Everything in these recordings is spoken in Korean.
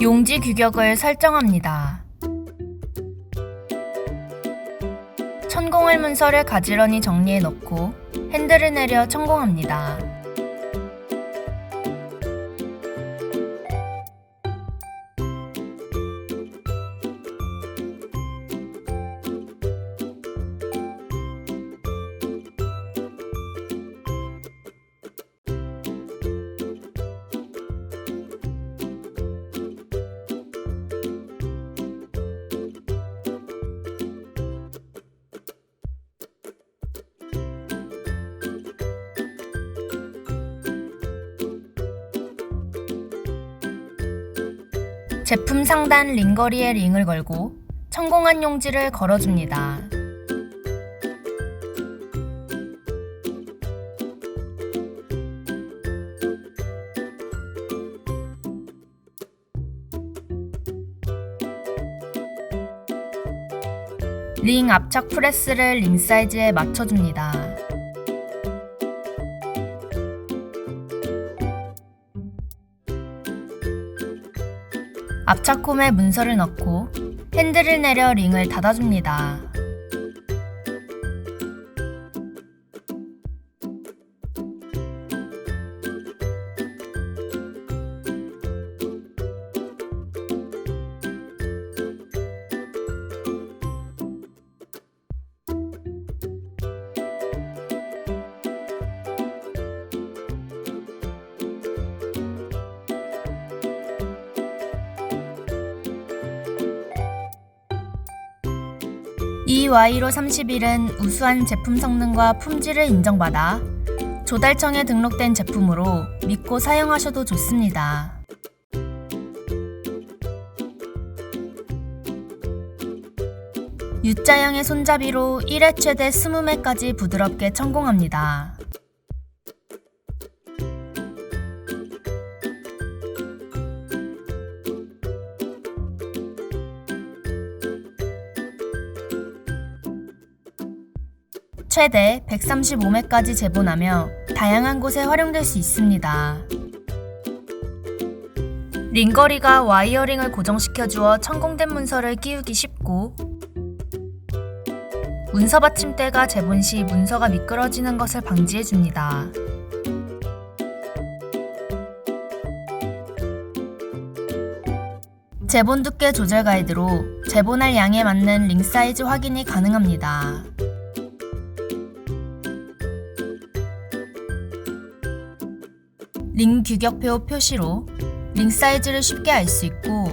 용지 규격을 설정합니다. 천공을 문서를 가지런히 정리해 놓고 핸들을 내려 천공합니다. 제품 상단 링거리에 링을 걸고 천공한 용지를 걸어줍니다. 링 압착 프레스를 링 사이즈에 맞춰줍니다. 압착홈에 문서를 넣고 핸들을 내려 링을 닫아줍니다. 이 Y로 31은 우수한 제품 성능과 품질을 인정받아 조달청에 등록된 제품으로 믿고 사용하셔도 좋습니다. U자형의 손잡이로 1회 최대 20매까지 부드럽게 천공합니다. 최대 135매까지 재본하며 다양한 곳에 활용될 수 있습니다. 링거리가 와이어링을 고정시켜 주어 천공된 문서를 끼우기 쉽고 문서 받침대가 재본 시 문서가 미끄러지는 것을 방지해 줍니다. 재본 두께 조절 가이드로 재본할 양에 맞는 링 사이즈 확인이 가능합니다. 링 규격표 표시로 링 사이즈를 쉽게 알 수 있고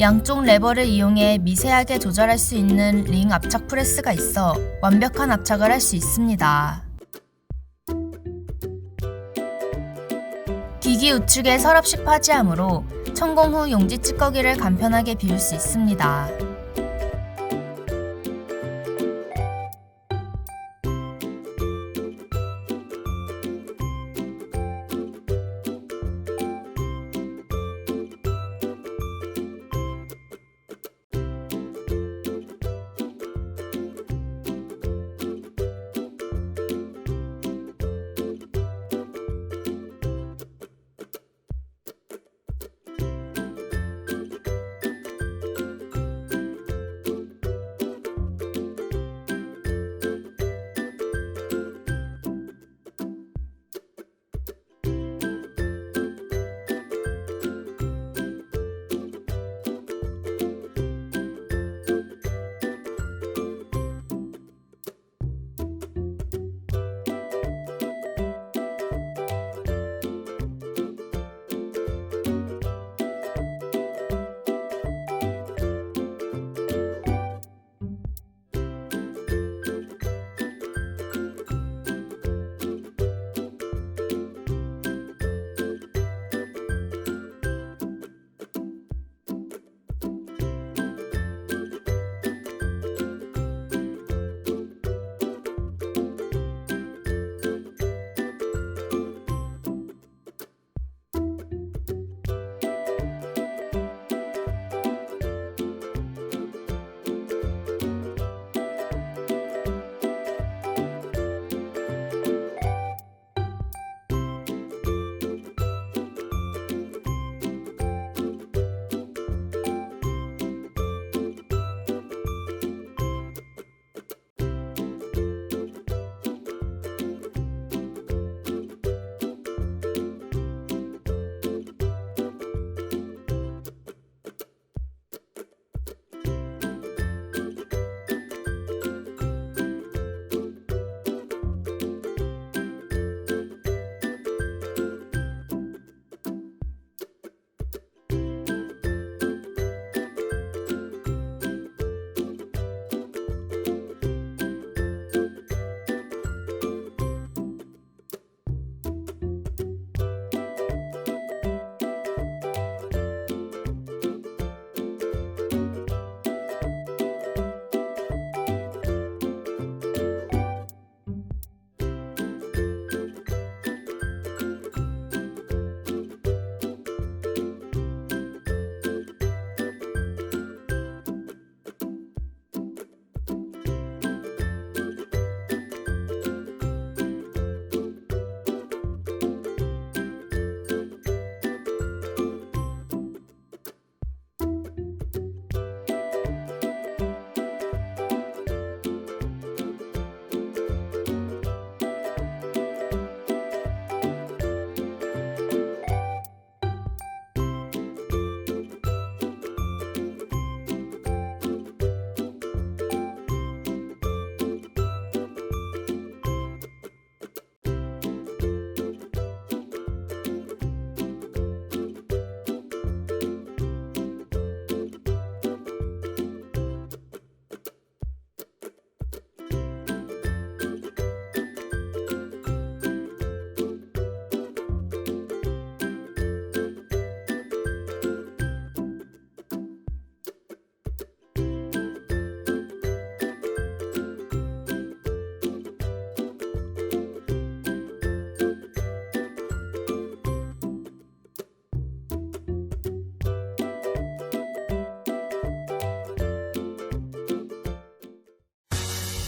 양쪽 레버를 이용해 미세하게 조절할 수 있는 링 압착 프레스가 있어 완벽한 압착을 할 수 있습니다. 기기 우측에 서랍식 파지함으로 천공 후 용지 찌꺼기를 간편하게 비울 수 있습니다.